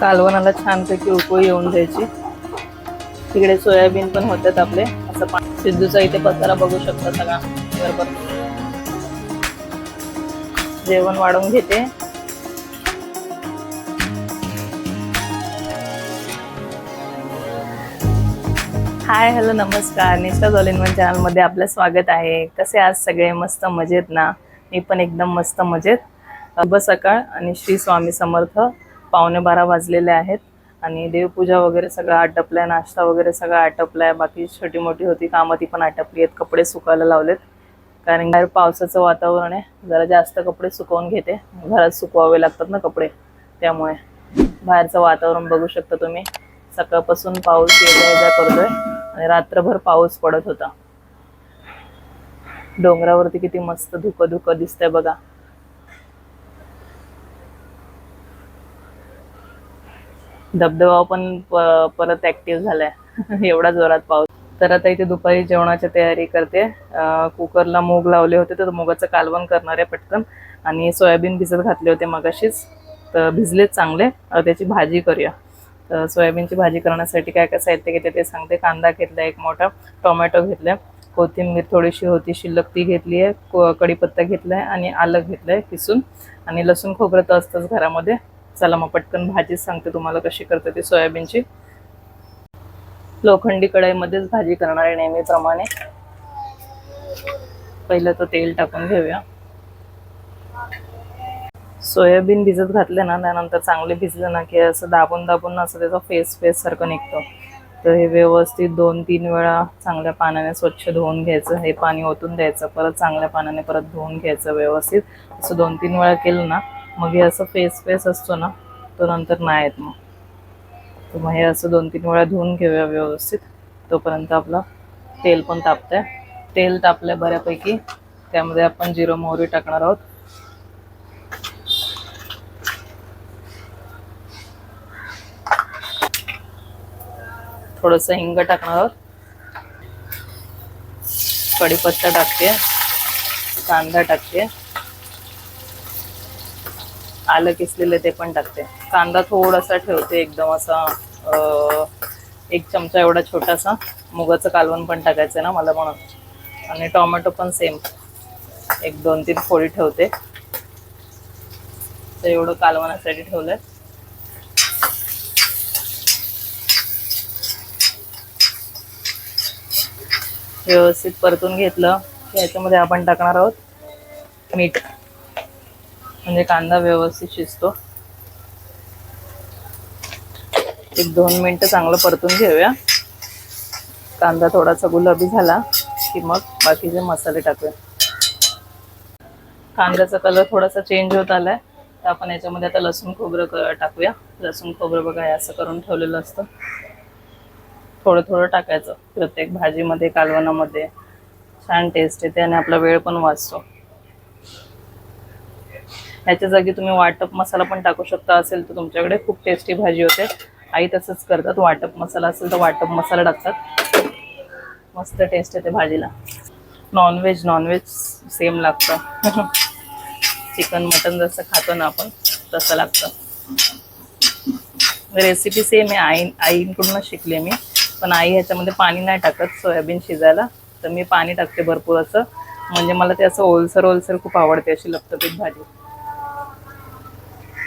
कालवणाला छानपैकी उकळी येऊन द्यायची. तिकडे सोयाबीन पण होतात आपले. असं पाणी सिद्धूचा इथे पसारा बघू शकता सगळा. बरोबर जेवण वाढवून घेते. हाय हॅलो नमस्कार. निष्ठा जोलिनवन चॅनलमध्ये आपलं स्वागत आहे. कसे आज सगळे? मस्त मजेत ना? मी पण एकदम मस्त मजेत. शुभ सकाळ आणि श्री स्वामी समर्थ. पावणे बारा वाजलेले आहेत. आणि देवपूजा वगैरे सगळं आटपलाय नाश्ता वगैरे सगळं आटपलाय. बाकी छोटी मोठी होती कामं ती पण आटपली आहेत. कपडे सुकायला लावलेत. कारण बाहेर पावसाचं वातावरण आहे. जरा जास्त कपडे सुकवून घेते. घरात सुकवावे लागतात ना कपडे. त्यामुळे बाहेरचं वातावरण बघू शकता तुम्ही. सकाळपासून पाऊस येजा येजा करतोय. आणि रात्रभर पाऊस पडत होता. डोंगरावरती किती मस्त धुकं धुकं दिसतंय बघा. धबधबा पण प- परत ऍक्टिव्ह झालाय. एवढा जोरात पाऊस. तर आता इथे दुपारी जेवणाची तयारी करते. कुकरला मूग लावले होते तर मुगाचं कालवण करणार आहे पटकन. आणि सोयाबीन भिजत घातले होते मगाशीच. तर भिजलेच चांगले. त्याची भाजी करूया. तर सोयाबीनची भाजी करण्यासाठी काय काय साहित्य घेते ते सांगते. कांदा घेतला एक मोठा टोमॅटो घेतलाय कोथिंबीर थोडीशी होती शिल्लक ती घेतली आहे कडीपत्ता कढीपत्ता घेतलाय आणि आलं घेतलंय किसून. आणि लसूण खोबरं तर असतंच घरामध्ये. चला मग पटकन भाजीच सांगते तुम्हाला कशी करते ती सोयाबीनची. लोखंडी कढाईमध्येच भाजी करणार आहे नेहमीप्रमाणे. पहिलं तर तेल टाकून घेऊया. सोयाबीन भिजत घातले ना त्यानंतर चांगले भिजले ना की असं दाबून दाबून असं त्याचा फेस फेस सारखं निघतं. तर हे व्यवस्थित दोन तीन वेळा चांगल्या पाण्याने स्वच्छ धुवून घ्यायचं हे पाणी ओतून द्यायचं परत चांगल्या पाण्याने परत धुवून घ्यायचं व्यवस्थित. असं दोन तीन वेळा केलं ना मग हे असं फेस फेस असतो ना तो नंतर नाही येत मग. तर मग हे असं दोन तीन वेळा धुवून घेऊया व्यवस्थित. तोपर्यंत आपलं तेल पण तापतंय. तेल तापलंय बऱ्यापैकी. त्यामध्ये आपण जिरो मोहरी टाकणार आहोत. थोडंसं हिंग टाकणार आहोत. कढीपत्ता टाकते. कांदा टाकते. आलं किसलेलं ते पण टाकते. कांदा थोडासा ठेवते एकदम असा एक चमचा एवढा छोटासा. मुगाचं कालवण पण टाकायचं ना मला म्हणून. आणि टोमॅटो पण सेम. एक दोन तीन फोडी ठेवते. तर एवढं कालवणासाठी ठेवलंय. व्यवस्थित परतून घेतलं की याच्यामध्ये आपण टाकणार आहोत मीठ. म्हणजे कांदा व्यवस्थित शिजतो. एक दोन मिनटं चांगलं परतून घेऊया. कांदा थोडासा गुलाबी झाला की मग बाकीचे मसाले टाकूया. कांद्याचा कलर थोडासा चेंज होत आलाय. तर आपण याच्यामध्ये आता लसूण खोबरं टाकूया. लसूण खोबरं बघा हे असं करून ठेवलेलं असतं. थोडं थोडं टाकायचं. प्रत्येक भाजीमध्ये कालवणामध्ये. छान टेस्ट येते आणि आपला वेळ पण वाचतो. ह्याच्या जागी तुम्ही वाटप मसाला पण टाकू शकता असेल तर तुमच्याकडे. खूप टेस्टी भाजी होते. आई तसंच करतात. वाटप मसाला असेल तर वाटप मसाला टाकतात. मस्त टेस्ट येते भाजीला. नॉनव्हेज नॉनव्हेज सेम लागतं. चिकन मटन जसं खातो ना आपण तसं लागतं. रेसिपी सेम आहे. आई आईकडूनच शिकले मी. पण आई ह्याच्यामध्ये पाणी नाही टाकत सोयाबीन शिजायला. तर मी पाणी टाकते भरपूर असं. म्हणजे मला ते असं ओलसर ओलसर खूप आवडते अशी लपतपीत भाजी.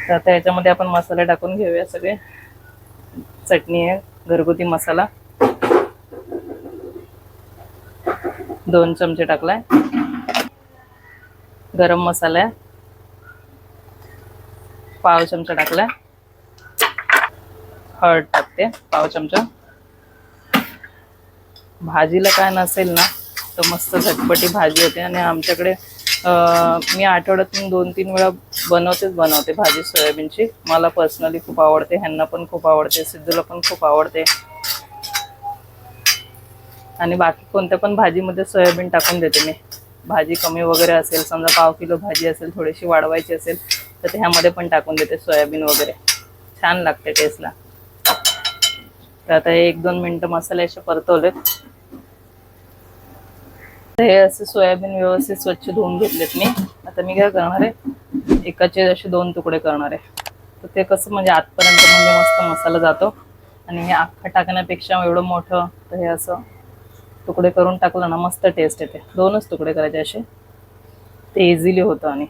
तर आता याच्यामध्ये आपण मसाले टाकून घेऊया सगळे. चटणी आहे घरगुती मसाला. दोन चमचे टाकलाय. गरम मसाला आहे. पाव चमचा टाकलाय. हळद टाकते पाव चमचा. भाजीला काय नसेल ना तर मस्त झटपटी भाजी होते आणि आमच्याकडे मी आठवड्यातून दोन तीन वेळा बनवतेच बनवते भाजी सोयाबीनची. मला पर्सनली खूप आवडते ह्यांना पण खूप आवडते सिद्धूला पण खूप आवडते. आणि बाकी कोणत्या पण भाजीमध्ये सोयाबीन टाकून देते मी. भाजी कमी वगैरे असेल समजा पाव किलो भाजी असेल थोडीशी वाढवायची असेल तर ते ह्यामध्ये पण टाकून देते सोयाबीन वगैरे. छान लागते टेस्टला तर आता एक दोन मिनटं मसाले असे परतवलेत. तर हे असे सोयाबीन व्यवस्थित स्वच्छ धुवून घेतलेत मी. आता मी काय करणार आहे? एकाचे असे दोन तुकडे करणार आहे. तर ते कसं म्हणजे आतपर्यंत म्हणजे मस्त मसाला जातो. आणि हे अख्खा टाकण्यापेक्षा एवढं मोठं तर हे असं तुकडे करून टाकलं ना मस्त टेस्ट येते. दोनच तुकडे करायचे असे. ते इझिली होतं आणि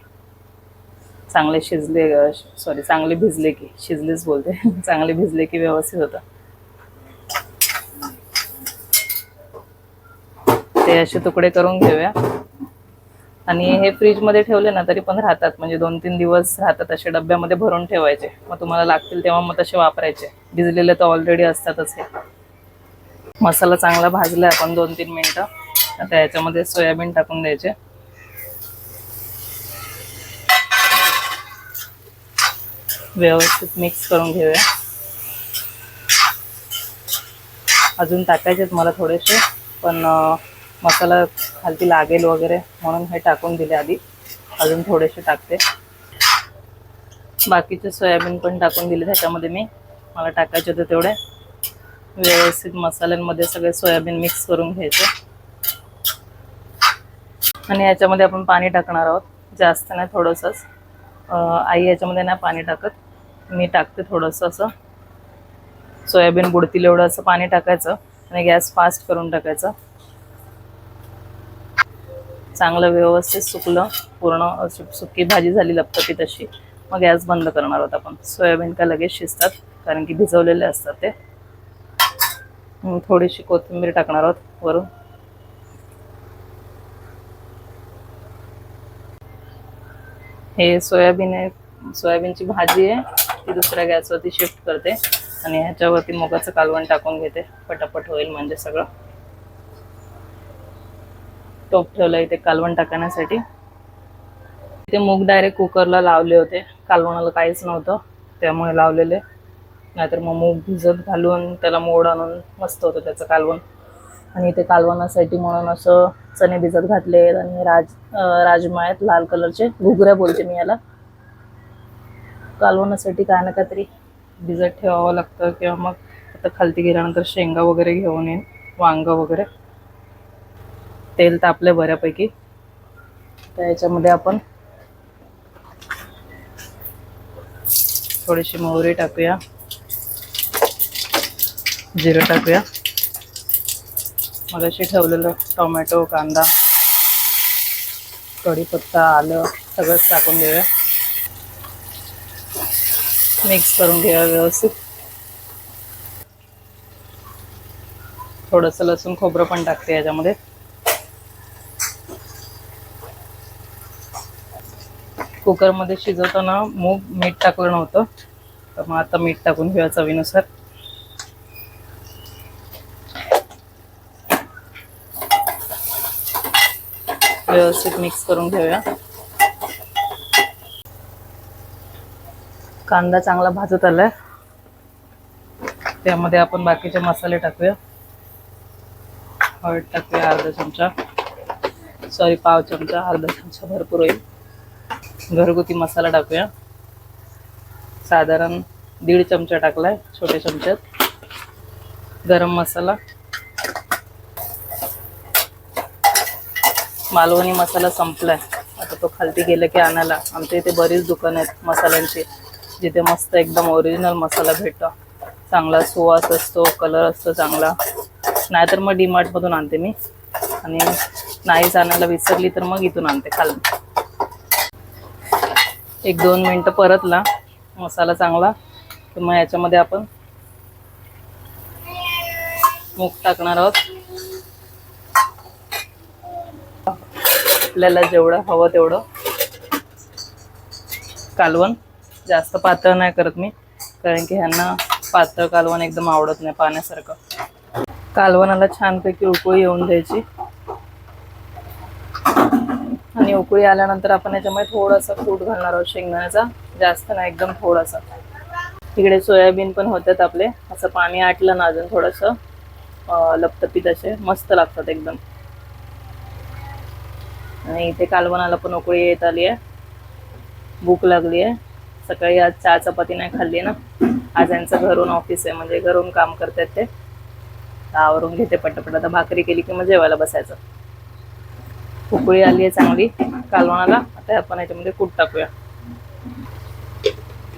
चांगले शिजले सॉरी चांगले भिजले की शिजलेच बोलते. चांगले भिजले की व्यवस्थित होतं. ते असे तुकडे करून घेऊया. आणि हे फ्रीजमध्ये ठेवले ना तरी पण राहतात. म्हणजे दोन तीन दिवस राहतात असे डब्यामध्ये भरून ठेवायचे. मग तुम्हाला लागतील तेव्हा मग तसे वापरायचे. भिजलेले तर ऑलरेडी असतातच हे. मसाला चांगला भाजला आपण दोन तीन मिनटं. आता याच्यामध्ये सोयाबीन टाकून द्यायचे. व्यवस्थित मिक्स करून घेऊया. अजून टाकायचे मला थोडेसे पण मसाला खालती लागेल वगैरे म्हणून हे टाकून दिले आधी. अजून थोडेसे टाकते. बाकीचे सोयाबीन पण टाकून दिले त्याच्यामध्ये मी. मला टाकायचे होते तेवढे. व्यवस्थित मसाल्यांमध्ये सगळे सोयाबीन मिक्स करून घ्यायचे. आणि याच्यामध्ये आपण पाणी टाकणार आहोत. जास्त नाही थोडंसंच. आई याच्यामध्ये नाही पाणी टाकत. मी टाकते थोडंसं असं. सोयाबीन बुडतील एवढं असं पाणी टाकायचं. आणि गॅस फास्ट करून टाकायचं. चांगलं व्यवस्थित सुकलं पूर्ण सुकी भाजी झाली लपतपीत तशी मग गॅस बंद करणार आहोत आपण. सोयाबीन का लगेच शिजतात कारण की भिजवलेले असतात ते. थोडीशी कोथिंबीर टाकणार आहोत वरून. हे सोयाबीन आहे सोयाबीनची भाजी आहे ती दुसऱ्या गॅसवरती शिफ्ट करते आणि ह्याच्यावरती मुगाचं कालवण टाकून घेते. पटापट होईल म्हणजे सगळं. टोप ठेवला इथे कालवण टाकण्यासाठी. ते मूग डायरेक्ट कुकरला लावले होते. कालवणाला काहीच नव्हतं त्यामुळे लावलेले. नाहीतर मग मूग भिजत घालून त्याला मोड आणून मस्त होतं त्याचं कालवण. आणि इथे कालवणासाठी म्हणून असं चणे भिजत घातले आणि राज राजमा आहेत लाल कलरचे घुगऱ्या बोलते मी याला. कालवणासाठी काय ना काहीतरी भिजत ठेवावं लागतं किंवा मग आता खालती गेल्यानंतर शेंगा वगैरे घेऊन येईन वांग वगैरे. तेल तापले बऱ्यापैकी. तर याच्यामध्ये आपण थोडीशी मोहरी टाकूया. जिरं टाकूया. मगाशी ठेवलेलं टोमॅटो कांदा कढीपत्ता आलं सगळंच टाकून देऊया. मिक्स करून घेऊया व्यवस्थित. थोडंसं लसूण खोबरं पण टाकते याच्यामध्ये. कुकरमध्ये शिजवताना मूग मीठ टाकलं नव्हतं. तर मग आता मीठ टाकून घेऊया चवीनुसार. व्यवस्थित मिक्स करून घेऊया. कांदा चांगला भाजत आलाय. त्यामध्ये आपण बाकीचे मसाले टाकूया. हळद टाकूया अर्धा चमचा. सॉरी पाव चमचा अर्धा चमचा भरपूर होईल. घरगुती मसाला टाकूया. साधारण दीड चमचा टाकलाय छोट्या चमच्यात. गरम मसाला. मालवणी मसाला संपलाय. आता तो खालती गेला की आणायला. आमच्या इथे बरीच दुकानं आहेत मसाल्यांची जिथे मस्त एकदम ओरिजिनल मसाला भेटतो. चांगला सुवास असतो कलर असतो चांगला. नाहीतर मग डीमार्टमधून आणते मी. आणि नाहीच आणायला विसरली तर मग इथून आणते खाली एक दोन मिनटं परतला. मसाला चांगला. तर मग याच्यामध्ये आपण मूग टाकणार आहोत. आपल्याला जेवढं हवं तेवढं कालवण. जास्त पातळ नाही करत मी कारण की ह्यांना पातळ कालवण एकदम आवडत नाही पाण्यासारखं. कालवणाला छानपैकी उकळी येऊन द्यायची. आणि उकळी आल्यानंतर आपण याच्यामध्ये थोडासा कूट घालणार आहोत शेंगदाण्याचा. जास्त नाही एकदम थोडासा. तिकडे सोयाबीन पण होतात आपले. असं पाणी आटलं ना अजून थोडंसं. लपतपीत असे मस्त लागतात एकदम. आणि इथे कालवणाला पण उकळी येत आली आहे भूक लागली आहे सकाळी आज चहा चपाती नाही खाल्ली ना. आज यांचं घरून ऑफिस आहे. म्हणजे घरून काम करतात ते. आवरून घेते पटापट. आता भाकरी केली की मग जेवायला बसायचं. उकळी आली आहे चांगली. कालवणाला. आता आपण याच्यामध्ये कूट टाकूया.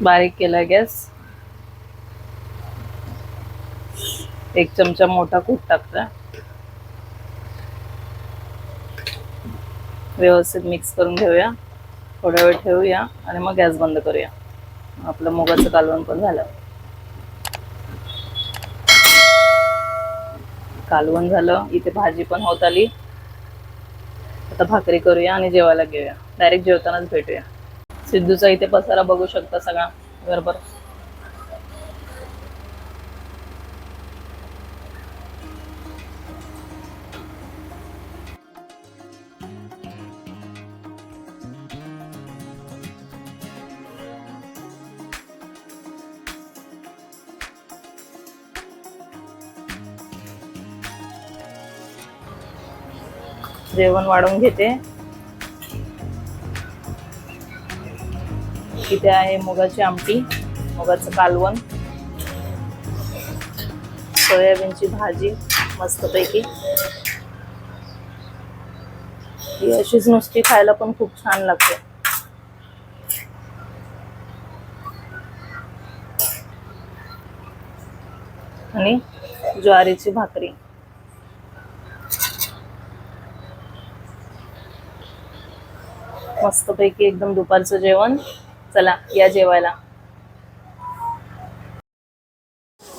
बारीक केला गॅस. एक चमचा मोठा कूट टाकता व्यवस्थित मिक्स करून घेऊया. थोडा वेळ ठेवूया आणि मग गॅस बंद करूया. आपलं मुगाचं कालवण पण झालं. कालवण झालं. इथे भाजी पण होत आली. आता भाकरी करूया आणि जेवायला घेऊया. डायरेक्ट जेवतानाच भेटूया. सिद्धूचा इथे पसारा बघू शकता सगळा. बरोबर? जेवण वाढवून घेते. इथे आहे मुगाची आमटी मुगाचं कालवण सोयाबीनची भाजी मस्तपैकी. ही अशीच नुसती खायला पण खूप छान लागते. आणि ज्वारीची भाकरी. मस्तपैकी एकदम दुपारचं जेवण. चला या जेवायला.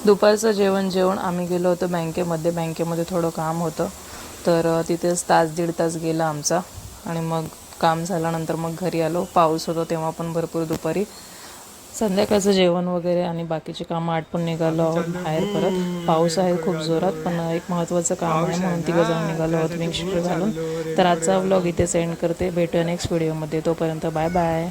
दुपारचं जेवण जेवण आम्ही गेलो होतो बँकेमध्ये. बँकेमध्ये थोडं काम होतं. तर तिथेच तास दीड तास गेला आमचा. आणि मग काम झाल्यानंतर मग घरी आलो. पाऊस होतो तेव्हा पण भरपूर दुपारी. संध्याकाळचं जेवण वगैरे आणि बाकीचे कामं आटपून निघालो आहोत बाहेर परत. पाऊस आहे खूप जोरात पण एक महत्त्वाचं काम आहे म्हणून तिघं जण निघालो आहोत मिक्सर घालून. तर आजचा व्लॉग इथे सेंड करते. भेटूया नेक्स्ट व्हिडिओमध्ये तोपर्यंत बाय बाय